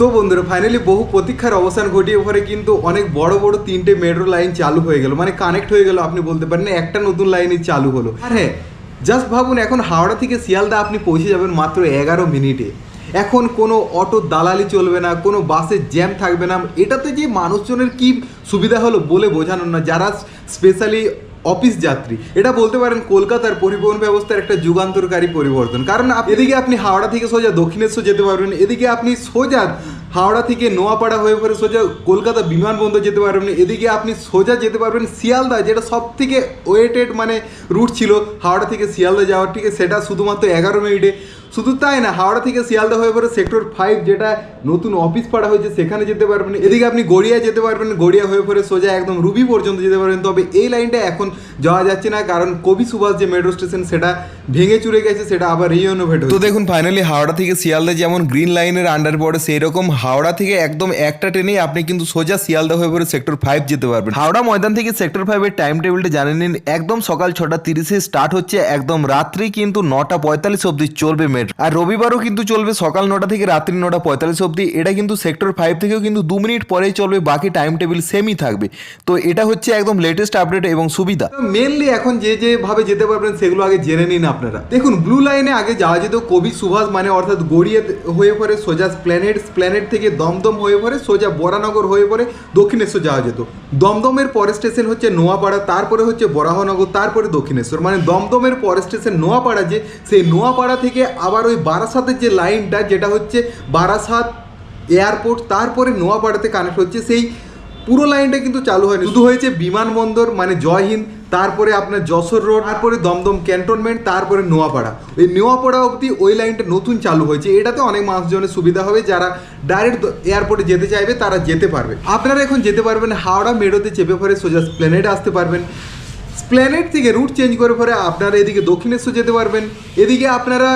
তো বন্ধুরা ফাইনালি বহু প্রতীক্ষার অবসান ঘটিয়ে পরে কিন্তু অনেক বড় বড় তিনটে মেট্রো লাইন চালু হয়ে গেল। মানে কানেক্ট হয়ে গেল, আপনি বলতে পারেন একটা নতুন লাইনই চালু হলো। আর হ্যাঁ জাস্ট ভাবুন, এখন হাওড়া থেকে শিয়ালদা আপনি পৌঁছে যাবেন মাত্র এগারো মিনিটে। এখন কোনো অটো দালালি চলবে না, কোনো বাসের জ্যাম থাকবে না। এটাতে যে মানুষজনের কি সুবিধা হলো বলে বোঝানো না। যারা স্পেশালি অফিস যাত্রী। এটা বলতে পারেন কলকাতার পরিবহন ব্যবস্থার একটা যুগান্তরকারী পরিবর্তন। কারণ এদিকে আপনি হাওড়া থেকে সোজা দক্ষিণেশ্বর যেতে পারবেন, এদিকে আপনি সোজা হাওড়া থেকে নোয়াপাড়া হয়ে পরে সোজা কলকাতা বিমানবন্দর যেতে পারবেন, এদিকে আপনি সোজা যেতে পারবেন শিয়ালদা, যেটা সব থেকে ওয়েটেড মানে রুট ছিল, হাওড়া থেকে শিয়ালদা যাওয়ার। থেকে সেটা শুধুমাত্র এগারো মিনিটে। শুধু তাই না, হাওড়া থেকে শিয়ালদা হয়ে পরে সেক্টর ফাইভ যেটা নতুন অফিস পাড়া হয়েছে, সেখানে যেতে পারবেন। এদিকে আপনি গড়িয়া যেতে পারবেন, গড়িয়া হয়ে পরে সোজা একদম রুবি পর্যন্ত যেতে পারবেন। তবে এই লাইনটা এখন যাওয়া যাচ্ছে না, কারণ কবি সুভাষ যে মেট্রো স্টেশন সেটা ভেঙে চুরে গেছে, সেটা আবার রিইনোভেট তো দেখুন ফাইনালি হাওড়া থেকে শিয়ালদা যেমন গ্রিন লাইনের আন্ডার পড়ে সেই রকম হাওড়া থেকে একদম একটা ট্রেনেই আপনি কিন্তু সোজা শিয়ালদা হয়ে পরে সেক্টর ফাইভ যেতে পারবেন। হাওড়া ময়দান থেকে সেক্টর ফাইভের টাইম টেবিলটা জানে নিন। একদম সকাল ছটা তিরিশে স্টার্ট হচ্ছে, একদম রাত্রি কিন্তু নটা পঁয়তাল্লিশ অবধি চলবে মেট্রো আর রবিবারও কিন্তু চলবে সকাল নটা থেকে রাত্রি নটা পঁয়তাল্লিশ অবধি। এটা কিন্তু সেক্টর ফাইভ থেকেও কিন্তু দু মিনিট পরেই চলবে, বাকি টাইম টেবিল সেমই থাকবে। তো এটা হচ্ছে একদম লেটেস্ট আপডেট এবং সুবিধা। মেনলি এখন যে যেভাবে যেতে পারবেন সেগুলো আগে জেনে নিন আপনারা। দেখুন ব্লু লাইনে আগে যাওয়া যেত কবি সুভাষ মানে অর্থাৎ গড়িয়ে হয়ে পরে সোজা প্ল্যানেট প্ল্যানেট থেকে দমদম হয়ে পরে সোজা বরানগর হয়ে পরে দক্ষিণেশ্বর যাওয়া যেত। দমদমের পরের স্টেশন হচ্ছে নোয়াপাড়া, তারপরে হচ্ছে বরাহনগর, তারপরে দক্ষিণেশ্বর। মানে দমদমের পরের স্টেশন নোয়াপাড়া যে, সেই নোয়াপাড়া থেকে আবার ওই বারাসাতের যে লাইনটা, যেটা হচ্ছে বারাসাত এয়ারপোর্ট, তারপরে নোয়াপাড়াতে কানেক্ট হচ্ছে, সেই পুরো লাইনটা কিন্তু চালু হয়নি। শুধু হয়েছে বিমানবন্দর মানে জয় হিন্দ, তারপরে আপনার যশোর রোড, তারপরে দমদম ক্যান্টনমেন্ট, তারপরে নোয়াপাড়া। ওই নোয়াপাড়া অবধি ওই লাইনটা নতুন চালু হয়েছে। এটাতে অনেক মানুষজনের সুবিধা হবে, যারা ডাইরেক্ট এয়ারপোর্টে যেতে চাইবে, তারা যেতে পারবে। আপনারা এখন যেতে পারবেন হাওড়া মেডোতে চেপে পরে সোজা প্লেনেটে আসতে পারবেন। স্প্ল্যানেট থেকে রুট চেঞ্জ করে পরে আপনারা এদিকে দক্ষিণেশ্বর যেতে পারবেন। এদিকে আপনারা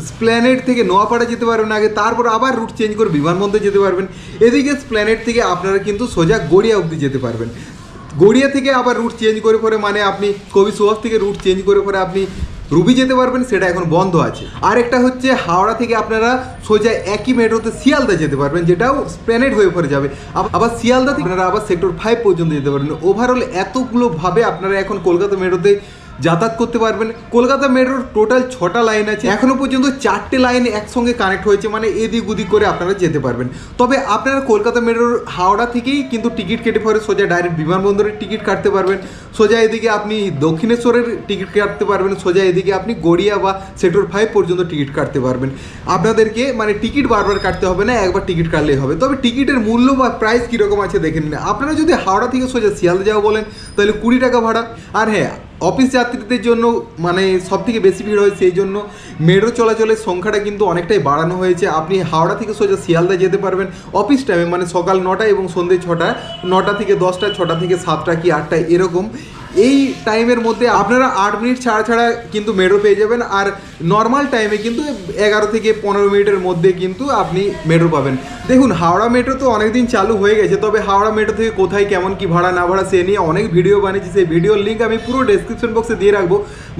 স্প্ল্যানেট থেকে নোয়াপাড়া যেতে পারবেন আগে, তারপর আবার রুট চেঞ্জ করে বিমানবন্দর যেতে পারবেন। এদিকে স্প্ল্যানেট থেকে আপনারা কিন্তু সোজা গড়িয়া অবধি যেতে পারবেন। গড়িয়া থেকে আবার রুট চেঞ্জ করে পরে মানে আপনি কবি সুভাষ থেকে রুট চেঞ্জ করে পরে আপনি রুবি যেতে পারবেন, সেটা এখন বন্ধ আছে। আরেকটা হচ্ছে হাওড়া থেকে আপনারা সোজা একই মেট্রোতে শিয়ালদা যেতে পারবেন, যেটাও স্প্ল্যানেট হয়ে পড়ে যাবে। আব- আবার শিয়ালদা থেকে আপনারা আবার সেক্টর ফাইভ পর্যন্ত যেতে পারবেন। ওভারঅল এতগুলোভাবে আপনারা এখন কলকাতা মেট্রোতে যাতায়াত করতে পারবেন। কলকাতা মেট্রোর টোটাল ছটা লাইন আছে। এখনও পর্যন্ত চারটে লাইন একসঙ্গে কানেক্ট হয়েছে মানে এদিক ওদিক করে আপনারা যেতে পারবেন। তবে আপনারা কলকাতা মেট্রোর হাওড়া থেকেই কিন্তু টিকিট কেটে পরে সোজা ডাইরেক্ট বিমানবন্দরের টিকিট কাটতে পারবেন। সোজা এদিকে আপনি দক্ষিণেশ্বরের টিকিট কাটতে পারবেন। সোজা এদিকে আপনি গড়িয়া বা সেক্টর ফাইভ পর্যন্ত টিকিট কাটতে পারবেন। আপনাদেরকে মানে টিকিট বারবার কাটতে হবে না, একবার টিকিট কাটলেই হবে। তবে টিকিটের মূল্য বা প্রাইস কীরকম আছে দেখে নিন। আপনারা যদি হাওড়া থেকে সোজা শিয়ালদা যাও বলেন, তাহলে কুড়ি টাকা ভাড়া। আর হ্যাঁ অফিস যাত্রীদের জন্য মানে সব থেকে বেশি ভিড় হয় সেই জন্য মেট্রো চলাচলের সংখ্যাটা কিন্তু অনেকটাই বাড়ানো হয়েছে। আপনি হাওড়া থেকে সোজা শিয়ালদা যেতে পারবেন। অফিস টাইমে মানে সকাল নটা এবং সন্ধ্যে ছটা, নটা থেকে দশটা, ছটা থেকে সাতটা কি আটটা এরকম। এই টাইমের মধ্যে আপনারা আট মিনিট ছাড়া ছাড়া কিন্তু মেট্রো পেয়ে যাবেন আর নর্মাল টাইমে কিন্তু এগারো থেকে পনেরো মিনিটের মধ্যে কিন্তু আপনি মেট্রো পাবেন। দেখুন, হাওড়া মেট্রো তো অনেকদিন চালু হয়ে গেছে, তবে হাওড়া মেট্রো থেকে কোথায়, কেমন, কি ভাড়া, না ভাড়া সে নিয়ে অনেক ভিডিও বানিয়েছি। সেই ভিডিওর লিঙ্ক আমি পুরো ডেসক্রিপশন বক্সে দিয়ে রাখব।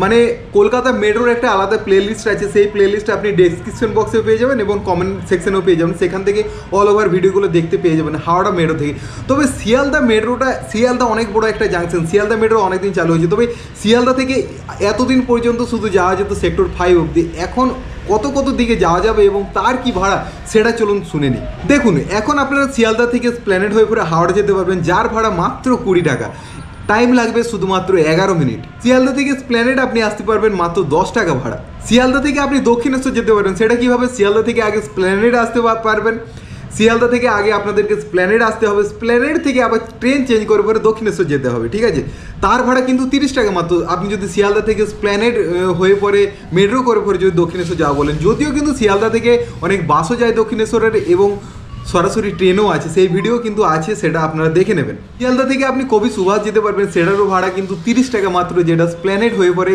মানে কলকাতা মেট্রোর একটা আলাদা প্লে লিস্ট আছে, সেই প্লে লিস্ট আপনি ডেসক্রিপশন বক্সেও পেয়ে যাবেন এবং কমেন্ট সেকশনেও পেয়ে যাবেন। সেখান থেকে অল ওভার ভিডিওগুলো দেখতে পেয়ে যাবেন হাওড়া মেট্রো থেকে। তবে শিয়ালদা মেট্রোটা, শিয়ালদা অনেক বড় একটা জাংশন শিয়ালদা মেট্রো অনেকদিন চালু হয়েছে। তবে শিয়ালদা থেকে এতদিন পর্যন্ত শুধু যাওয়া যেত সেক্টর ফাইভ অবধি। এখন কত কত দিকে যাওয়া যাবে এবং তার কি ভাড়া, সেটা চলুন শুনে নিই। দেখুন, এখন আপনারা শিয়ালদা থেকে প্ল্যানেট হয়ে পরে হাওড়া যেতে পারবেন, যার ভাড়া মাত্র কুড়ি টাকা। টাইম লাগবে শুধুমাত্র এগারো মিনিট শিয়ালদা থেকে স্প্ল্যানেট আপনি আসতে পারবেন মাত্র দশ টাকা ভাড়া। শিয়ালদা থেকে আপনি দক্ষিণেশ্বর যেতে পারবেন, সেটা কীভাবে? শিয়ালদা থেকে আগে স্প্ল্যানেট আসতে পারবেন। শিয়ালদা থেকে আগে আপনাদেরকে স্প্ল্যানেড আসতে হবে। স্প্ল্যানেড থেকে আবার ট্রেন চেঞ্জ করে পরে দক্ষিণেশ্বর যেতে হবে, ঠিক আছে? তার ভাড়া কিন্তু তিরিশ টাকা মাত্র। আপনি যদি শিয়ালদা থেকে স্প্ল্যানেড হয়ে পরে মেট্রো করে পরে যদি দক্ষিণেশ্বর যাওয়া বলেন, যদিও কিন্তু শিয়ালদা থেকে অনেক বাসও যায় দক্ষিণেশ্বরের এবং সরাসরি ট্রেনও আছে, সেই ভিডিও কিন্তু আছে, সেটা আপনারা দেখে নেবেন। শিয়ালদা থেকে আপনি কবি সুভাষ যেতে পারবেন, সেটারও ভাড়া কিন্তু তিরিশ টাকা মাত্র, যেটা স্প্ল্যানেড হয়ে পরে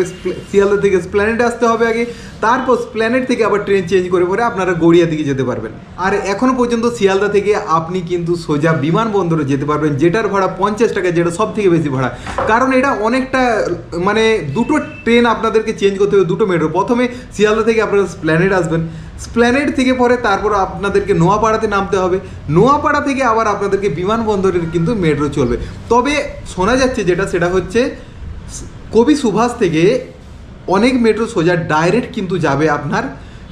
শিয়ালদা থেকে স্প্ল্যানেড আসতে হবে আগে, তারপর স্প্ল্যানেড থেকে আবার ট্রেন চেঞ্জ করে পরে আপনারা গড়িয়া দিকে যেতে পারবেন। আর এখনও পর্যন্ত শিয়ালদা থেকে আপনি কিন্তু সোজা বিমানবন্দরে যেতে পারবেন, যেটার ভাড়া পঞ্চাশ টাকা, যেটা সব থেকে বেশি ভাড়া। কারণ এটা অনেকটা মানে দুটো ট্রেন আপনাদেরকে চেঞ্জ করতে হবে, দুটো মেট্রো প্রথমে শিয়ালদা থেকে আপনারা স্প্ল্যানেড আসবেন স্প্ল্যানেড থেকে পরে তারপর আপনাদেরকে নোয়াপাড়াতে নামতে হবে। নোয়াপাড়া থেকে আবার আপনাদেরকে বিমানবন্দরের কিন্তু মেট্রো চলবে। তবে শোনা যাচ্ছে যেটা, সেটা হচ্ছে কবি সুভাষ থেকে অনেক মেট্রো সোজা ডাইরেক্ট কিন্তু যাবে আপনার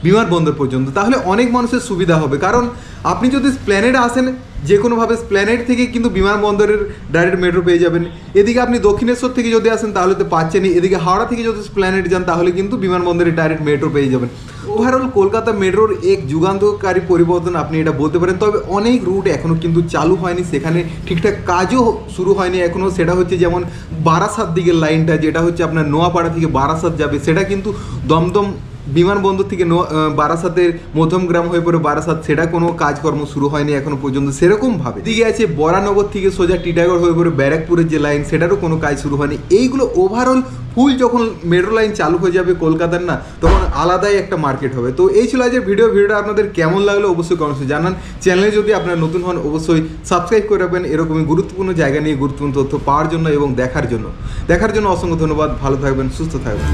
বিমানবন্দর পর্যন্ত, তাহলে অনেক মানুষের সুবিধা হবে। কারণ আপনি যদি স্প্ল্যানেডে আসেন যে কোনোভাবে স্প্ল্যানেড থেকে কিন্তু বিমানবন্দরের ডাইরেক্ট মেট্রো পেয়ে যাবেন। এদিকে আপনি দক্ষিণেশ্বর থেকে যদি আসেন, তাহলে তো পাচ্ছেনই। এদিকে হাওড়া থেকে যদি স্প্ল্যানেড যান, তাহলে কিন্তু বিমানবন্দরে ডাইরেক্ট মেট্রো পেয়ে যাবেন। ওভারঅল কলকাতা মেট্রোর এক যুগান্তকারী পরিবর্তন আপনি এটা বলতে পারেন। তবে অনেক রুট এখনও কিন্তু চালু হয়নি, সেখানে ঠিকঠাক কাজও শুরু হয়নি এখনও সেটা হচ্ছে যেমন বারাসাত দিকের লাইনটা, যেটা হচ্ছে আপনার নোয়াপাড়া থেকে বারাসাত যাবে, সেটা কিন্তু দমদম বিমানবন্দর থেকে বারাসাতের মধ্যমগ্রাম হয়ে পড়ে বারাসাত, সেটা কোনো কাজকর্ম শুরু হয়নি এখনও পর্যন্ত, সেরকমভাবে। দিকে আছে বরানগর থেকে সোজা টিটাগড় হয়ে পড়ে ব্যারাকপুরের যে লাইন, সেটারও কোনো কাজ শুরু হয়নি। এইগুলো ওভারঅল ফুল যখন মেট্রো লাইন চালু হয়ে যাবে কলকাতার না, তখন আলাদাই একটা মার্কেট হবে। তো এই ছিল আজকের ভিডিও ভিডিওটা আপনাদের কেমন লাগল অবশ্যই কমেন্টসে জানান। চ্যানেলে যদি আপনারা নতুন হন, অবশ্যই সাবস্ক্রাইব করে রাখবেন। এরকমই গুরুত্বপূর্ণ জায়গা নিয়ে গুরুত্বপূর্ণ তথ্য পাওয়ার জন্য এবং দেখার জন্য। দেখার জন্য অসংখ্য ধন্যবাদ। ভালো থাকবেন, সুস্থ থাকবেন।